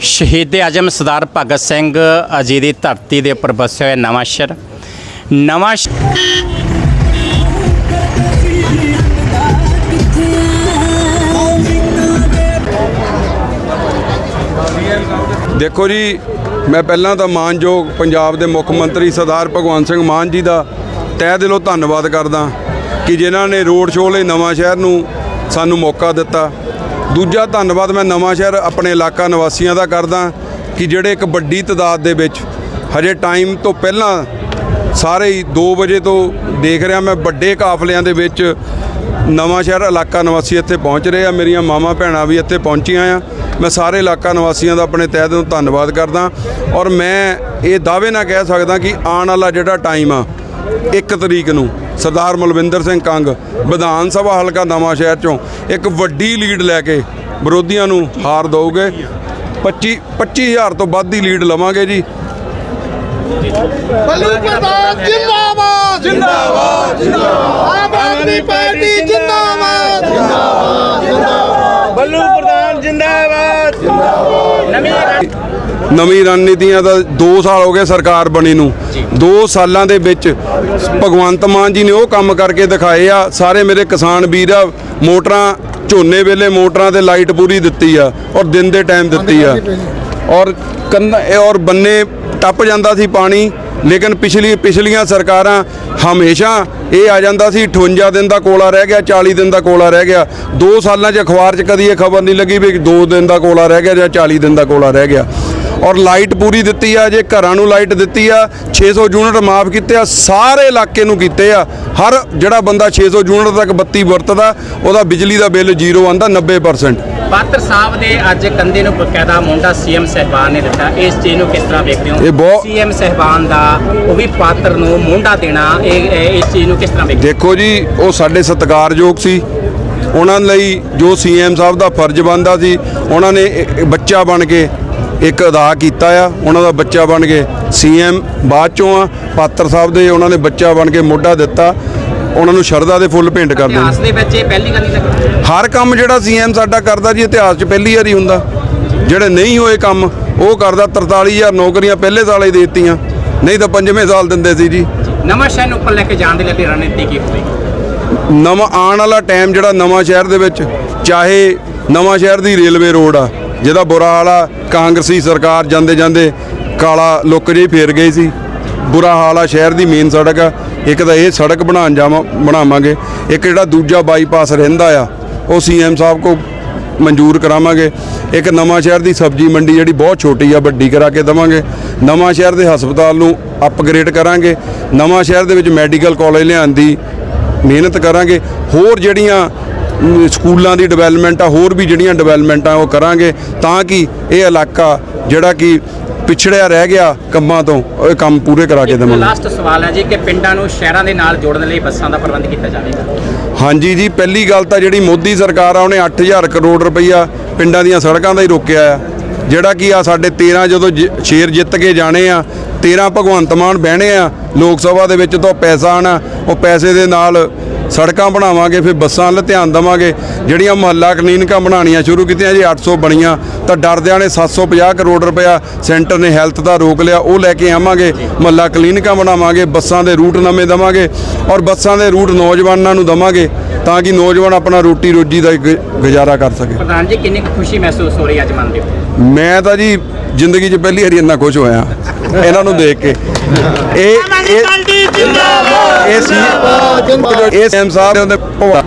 ਸ਼ਹੀਦ ਆਜਮ ਸਰਦਾਰ ਭਗਤ ਸਿੰਘ ਅਜੀ ਦੀ ਧਰਤੀ ਦੇ ਉੱਪਰ ਵਸਿਆ ਹੋਇਆ ਨਵਾਂ ਸ਼ਹਿਰ। ਨਵਾਂ ਦੇਖੋ ਜੀ, ਮੈਂ ਪਹਿਲਾਂ ਤਾਂ ਮਾਨਯੋਗ ਪੰਜਾਬ ਦੇ ਮੁੱਖ ਮੰਤਰੀ ਸਰਦਾਰ ਭਗਵੰਤ ਸਿੰਘ ਮਾਨ ਜੀ ਦਾ ਤਹਿ ਦਿਲੋਂ ਧੰਨਵਾਦ ਕਰਦਾ ਕਿ ਜਿਨ੍ਹਾਂ ਨੇ ਰੋਡ ਸ਼ੋਅ ਲਈ ਨਵਾਂ ਸ਼ਹਿਰ ਨੂੰ ਸਾਨੂੰ ਮੌਕਾ ਦਿੱਤਾ। ਦੂਜਾ ਧੰਨਵਾਦ ਮੈਂ ਨਵਾਂ ਸ਼ਹਿਰ ਆਪਣੇ ਇਲਾਕਾ ਨਿਵਾਸੀਆਂ ਦਾ ਕਰਦਾ ਕਿ ਜਿਹੜੇ ਇੱਕ ਵੱਡੀ ਤਾਦਾਦ ਦੇ ਵਿੱਚ ਹਜੇ ਟਾਈਮ ਤੋਂ ਪਹਿਲਾਂ ਸਾਰੇ ਹੀ 2 ਵਜੇ ਤੋਂ ਦੇਖ ਰਿਹਾ ਮੈਂ ਵੱਡੇ ਕਾਫਲਿਆਂ ਦੇ ਵਿੱਚ ਨਵਾਂ ਸ਼ਹਿਰ ਇਲਾਕਾ ਨਿਵਾਸੀ ਇੱਥੇ ਪਹੁੰਚ ਰਹੇ ਆ, ਮੇਰੀਆਂ ਮਾਵਾਂ ਭੈਣਾਂ ਵੀ ਇੱਥੇ ਪਹੁੰਚੀਆਂ ਆ। ਮੈਂ ਸਾਰੇ ਇਲਾਕਾ ਨਿਵਾਸੀਆਂ ਦਾ ਆਪਣੇ ਤਹਿ ਦਿਲੋਂ ਧੰਨਵਾਦ ਕਰਦਾ ਔਰ ਮੈਂ ਇਹ ਦਾਅਵੇ ਨਾਲ ਕਹਿ ਸਕਦਾ ਕਿ ਆਉਣ ਵਾਲਾ ਜਿਹੜਾ ਟਾਈਮ ਆ 1 ਤਰੀਕ ਨੂੰ ਸਰਦਾਰ ਮਲਵਿੰਦਰ ਸਿੰਘ ਕੰਗ ਵਿਧਾਨ ਸਭਾ ਹਲਕਾ ਨਵਾਂ ਸ਼ਹਿਰ ਚੋਂ ਇੱਕ ਵੱਡੀ ਲੀਡ ਲੈ ਕੇ ਵਿਰੋਧੀਆਂ ਨੂੰ ਹਾਰ ਦਊਗੇ। 25 25000 ਤੋਂ ਵੱਧ ਦੀ ਲੀਡ ਲਵਾਂਗੇ ਜੀ। ਬੱਲੂ ਪ੍ਰਧਾਨ ਜਿੰਦਾਬਾਦ। ਜਿੰਦਾਬਾਦ ਜਿੰਦਾਬਾਦ। ਆਮ ਆਦਮੀ ਪਾਰਟੀ ਜਿੰਦਾਬਾਦ ਬੱਲੂ ਪ੍ਰਧਾਨ ਜਿੰਦਾਬਾਦ ਨਵੀਂ ਰਣਨੀਤੀਆਂ ਦਾ 2 ਸਾਲ ਹੋ ਗਏ ਸਰਕਾਰ ਬਣੀ ਨੂੰ। 2 ਸਾਲਾਂ ਦੇ ਵਿੱਚ ਭਗਵੰਤ ਮਾਨ ਜੀ ਨੇ ਉਹ ਕੰਮ ਕਰਕੇ ਦਿਖਾਏ ਆ। ਸਾਰੇ ਮੇਰੇ ਕਿਸਾਨ ਵੀਰ ਆ ਮੋਟਰਾਂ ਝੋਨੇ ਵੇਲੇ ਮੋਟਰਾਂ ਤੇ ਲਾਈਟ ਪੂਰੀ ਦਿੱਤੀ ਆ ਔਰ ਦਿਨ ਦੇ ਟਾਈਮ ਦਿੱਤੀ ਆ। ਔਰ ਕੰਨ ਔਰ ਬੰਨੇ ਟੱਪ ਜਾਂਦਾ ਸੀ ਪਾਣੀ, ਲੇਕਿਨ ਪਿਛਲੀ, ਪਿਛਲੀਆਂ ਸਰਕਾਰਾਂ ਹਮੇਸ਼ਾ ਇਹ ਆ ਜਾਂਦਾ ਸੀ 58 ਦਿਨ ਦਾ ਕੋਲਾ ਰਹਿ ਗਿਆ 40 ਦਿਨ ਦਾ ਕੋਲਾ ਰਹਿ ਗਿਆ। 2 ਸਾਲਾਂ 'ਚ ਅਖਬਾਰ 'ਚ ਕਦੀ ਇਹ ਖਬਰ ਨਹੀਂ ਲੱਗੀ ਵੀ 2 ਦਿਨ ਦਾ ਕੋਲਾ ਰਹਿ ਗਿਆ ਜਾਂ 40 ਦਿਨ ਦਾ ਕੋਲਾ ਰਹਿ ਗਿਆ। ਔਰ ਲਾਈਟ ਪੂਰੀ ਦਿੱਤੀ ਆ, ਜੇ ਘਰਾਂ ਨੂੰ ਲਾਈਟ ਦਿੱਤੀ ਆ 600 ਯੂਨਿਟ ਮਾਫ ਕੀਤੇ ਆ, ਸਾਰੇ ਇਲਾਕੇ ਨੂੰ ਕੀਤੇ ਆ। ਹਰ ਜਿਹੜਾ ਬੰਦਾ 600 ਯੂਨਿਟ ਤੱਕ ਬੱਤੀ ਵਰਤਦਾ, ਉਹਦਾ ਬਿਜਲੀ ਦਾ ਬਿੱਲ ਜ਼ੀਰੋ ਆਂਦਾ 90% ਪਾਤਰ ਸਾਹਿਬ ਦੇ ਅੱਜ ਕੰਦੇ ਨੂੰ ਬਕਾਇਦਾ ਮੁੰਡਾ ਸੀਐਮ ਸਹਿਬਾਨ ਨੇ ਦਿੱਤਾ। ਇਸ ਚੀਜ਼ ਨੂੰ ਕਿਸ ਤਰ੍ਹਾਂ ਵੇਖਦੇ ਹੋ? ਸੀਐਮ ਸਹਿਬਾਨ ਦਾ ਉਹ ਵੀ ਪਾਤਰ ਨੂੰ ਮੁੰਡਾ ਦੇਣਾ ਇਹ ਇਸ ਚੀਜ਼ ਨੂੰ ਕਿਸ ਤਰ੍ਹਾਂ ਵੇਖਦੇ ਦੇਖੋ ਜੀ ਉਹ ਸਾਡੇ ਸਤਿਕਾਰਯੋਗ ਸੀ। ਉਹਨਾਂ ਲਈ ਜੋ ਸੀਐਮ ਸਾਹਿਬ ਦਾ ਫਰਜ਼ ਬਣਦਾ ਸੀ ਉਹਨਾਂ ਨੇ ਬੱਚਾ ਬਣ ਕੇ ਇੱਕ ਅਦਾ ਕੀਤਾ ਆ। ਉਹਨਾਂ ਦਾ ਬੱਚਾ ਬਣ ਕੇ ਸੀਐਮ ਬਾਅਦ ਚੋਂ ਆ। ਪਾਤਰ ਸਾਹਿਬ ਦੇ ਉਹਨਾਂ ਨੇ ਬੱਚਾ ਬਣ ਕੇ ਮੋਢਾ ਦਿੱਤਾ। ਉਹਨਾਂ ਨੂੰ ਸ਼ਰਧਾ ਦੇ ਫੁੱਲ ਭੇਂਟ ਕਰਦੇ ਇਤਿਹਾਸ ਦੇ ਵਿੱਚ ਇਹ ਪਹਿਲੀ ਗੱਲ ਨਹੀਂ ਲੱਗਦੀ ਹਰ ਕੰਮ ਜਿਹੜਾ ਸੀਐਮ ਸਾਡਾ ਕਰਦਾ ਜੀ ਇਤਿਹਾਸ 'ਚ ਪਹਿਲੀ ਵਾਰੀ ਹੁੰਦਾ। ਜਿਹੜੇ ਨਹੀਂ ਹੋਏ ਕੰਮ ਉਹ ਕਰਦਾ। 43000 ਨੌਕਰੀਆਂ ਪਹਿਲੇ ਸਾਲ ਹੀ ਦੇ ਦਿੱਤੀਆਂ। ਨਹੀਂ ਤਾਂ ਪੰਜਵੇਂ ਸਾਲ ਦਿੰਦੇ ਸੀ ਜੀ। ਨਵਾਂ ਸ਼ਹਿਰ ਨੂੰ ਉੱਪਰ ਲੈ ਕੇ ਜਾਣ ਦੇ ਲਈ ਰਣਨੀਤੀ ਕੀ ਹੋਵੇਗੀ? ਨਵਾਂ ਆਉਣ ਵਾਲਾ ਟਾਈਮ ਜਿਹੜਾ ਨਵਾਂ ਸ਼ਹਿਰ ਦੇ ਵਿੱਚ ਚਾਹੇ ਨਵਾਂ ਸ਼ਹਿਰ ਦੀ ਰੇਲਵੇ ਰੋਡ ਆ ਜਿਹਦਾ ਬੁਰਾ ਹਾਲ ਆ ਕਾਂਗਰਸੀ ਸਰਕਾਰ ਜਾਂਦੇ ਜਾਂਦੇ ਕਾਲਾ ਲੁੱਕ ਜਿਹੀ ਫੇਰ ਗਈ ਸੀ। ਬੁਰਾ ਹਾਲ ਆ ਸ਼ਹਿਰ ਦੀ ਮੇਨ ਸੜਕ ਆ। ਇੱਕ ਤਾਂ ਇਹ ਸੜਕ ਬਣਾਉਣ ਜਾਵਾਂ, ਬਣਾਵਾਂਗੇ। ਇੱਕ ਜਿਹੜਾ ਦੂਜਾ ਬਾਈਪਾਸ ਰਹਿੰਦਾ ਆ, ਉਹ ਸੀਐਮ ਸਾਹਿਬ ਕੋ ਮਨਜ਼ੂਰ ਕਰਾਵਾਂਗੇ। ਇੱਕ ਨਵਾਂ ਸ਼ਹਿਰ ਦੀ ਸਬਜ਼ੀ ਮੰਡੀ ਜਿਹੜੀ ਬਹੁਤ ਛੋਟੀ ਆ, ਵੱਡੀ ਕਰਾ ਕੇ ਦਵਾਂਗੇ। ਨਵਾਂ ਸ਼ਹਿਰ ਦੇ ਹਸਪਤਾਲ ਨੂੰ ਅਪਗ੍ਰੇਡ ਕਰਾਂਗੇ। ਨਵਾਂ ਸ਼ਹਿਰ ਦੇ ਵਿੱਚ ਮੈਡੀਕਲ ਕਾਲਜ ਲਿਆਉਣ ਦੀ ਮਿਹਨਤ ਕਰਾਂਗੇ। ਹੋਰ ਜਿਹੜੀਆਂ ਸਕੂਲਾਂ ਦੀ ਡਿਵੈਲਪਮੈਂਟ ਆ, ਹੋਰ ਵੀ ਜਿਹੜੀਆਂ ਡਿਵੈਲਪਮੈਂਟਾਂ ਉਹ ਕਰਾਂਗੇ। ਤਾਂ ਕਿ ਇਹ ਇਲਾਕਾ ਜਿਹੜਾ ਕਿ ਪਿਛੜਿਆ ਰਹਿ ਗਿਆ ਕੰਮਾਂ ਤੋਂ ਉਹ ਇਹ ਕੰਮ ਪੂਰੇ ਕਰਾ ਕੇ ਦੇਵਾਂਗੇ। ਲਾਸਟ ਸਵਾਲ ਹੈ ਜੀ ਕਿ ਪਿੰਡਾਂ ਨੂੰ ਸ਼ਹਿਰਾਂ ਦੇ ਨਾਲ ਜੋੜਨ ਲਈ ਬੱਸਾਂ ਦਾ ਪ੍ਰਬੰਧ ਕੀਤਾ ਜਾਵੇਗਾ? ਹਾਂਜੀ ਜੀ ਪਹਿਲੀ ਗੱਲ ਤਾਂ ਜਿਹੜੀ ਮੋਦੀ ਸਰਕਾਰ ਆ ਉਹਨੇ 8000 ਕਰੋੜ ਰੁਪਈਆ ਪਿੰਡਾਂ ਦੀਆਂ ਸੜਕਾਂ ਦਾ ਹੀ ਰੋਕਿਆ ਆ। ਜਿਹੜਾ ਕਿ ਆ ਸਾਡੇ 13 ਜਦੋਂ ਸ਼ੇਰ ਜਿੱਤ ਕੇ ਜਾਣੇ ਆ 13 ਭਗਵੰਤ ਮਾਨ ਬਹਿਣੇ ਆ ਲੋਕ ਸਭਾ ਦੇ ਵਿੱਚ ਤੋਂ ਪੈਸਾ ਆਣਾ ਉਹ ਪੈਸੇ ਦੇ ਨਾਲ ਸੜਕਾਂ ਬਣਾਵਾਂਗੇ ਫਿਰ ਬੱਸਾਂ ਵੱਲ ਧਿਆਨ ਦੇਵਾਂਗੇ। ਜਿਹੜੀਆਂ ਮੁਹੱਲਾ ਕਲੀਨਿਕਾਂ ਬਣਾਉਣੀਆਂ ਸ਼ੁਰੂ ਕੀਤੀਆਂ ਜੀ 800 ਬਣੀਆਂ ਤਾਂ ਡਰਦਿਆਂ ਨੇ 750 ਕਰੋੜ ਰੁਪਇਆ ਸੈਂਟਰ ਨੇ ਹੈਲਥ ਦਾ ਰੋਕ ਲਿਆ ਉਹ ਲੈ ਕੇ ਆਵਾਂਗੇ। ਮੁਹੱਲਾ ਕਲੀਨਿਕਾਂ ਬਣਾਵਾਂਗੇ ਬੱਸਾਂ ਦੇ ਰੂਟ ਨਵੇਂ ਦੇਵਾਂਗੇ ਔਰ ਬੱਸਾਂ ਦੇ ਰੂਟ ਨੌਜਵਾਨਾਂ ਨੂੰ ਦੇਵਾਂਗੇ ਤਾਂ ਕਿ ਨੌਜਵਾਨ ਆਪਣਾ ਰੋਟੀ ਰੋਜੀ ਦਾ ਗੁਜ਼ਾਰਾ ਕਰ ਸਕੇ। ਪ੍ਰਧਾਨ ਜੀ ਕਿੰਨੀ ਖੁਸ਼ੀ ਮਹਿਸੂਸ ਹੋ ਰਹੀ ਅੱਜ ਮੰਨਦੇ ਹੋ ਮੈਂ ਤਾਂ ਜੀ ਜ਼ਿੰਦਗੀ 'ਚ ਪਹਿਲੀ ਵਾਰੀ ਇੰਨਾ ਖੁਸ਼ ਹੋਇਆ ਇਹਨਾਂ ਨੂੰ ਦੇਖ ਕੇ। ਇਹ ਇਹ ਸੀ ਇਹ ਸੀਐਮ ਸਾਹਿਬ ਦੇ ਉਹਦੇ ਭਵਾ